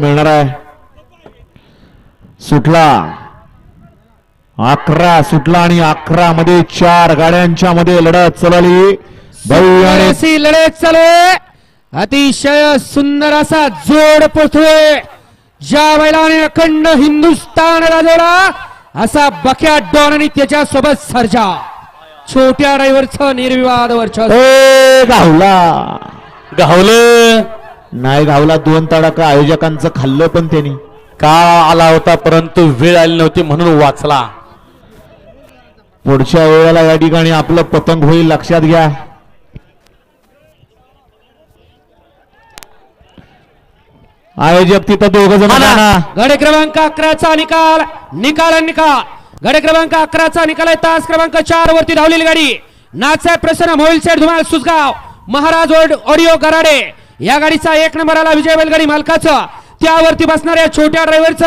मिळणार आहे. सुटला. अकरा सुटला आणि अकरा मध्ये चार गाड्यांच्या मध्ये लढत चलली. लढत चालू आहे. अतिशय सुंदर असा जोड पोचतोय ज्या बैलाने अखंड हिंदुस्थान गाजवला असा बक्या डॉन आणि त्याच्या सोबत सर्जा. छोट्या ड्रायव्हरचं निर्विवाद वर्चस्व. ए, गावला. गावलं. नाही गावला दोन तडाखा आयोजकांचं खाल्लं पण त्यांनी. काळ आला होता परंतु वेळ आली नव्हती म्हणून वाचला. पुढच्या वेळेला या ठिकाणी आपलं पतंग होईल लक्षात घ्या. आयोजक तिथं दोघ जण. गडे क्रमांक अकराचा निकाल निकाल निकाल. गडे क्रमांक अकराचा निकाल आहे तास क्रमांक चार वरती धावलेली गाडी. नाथसाहेब प्रसन्न मोबाईल सेट धुमाळ सुसगाव महाराज ऑडिओ गराडे. या गाडीचा एक नंबर आला विजय बैलगाडी मालकाचा. त्यावरती बसणाऱ्या छोट्या ड्रायव्हरचा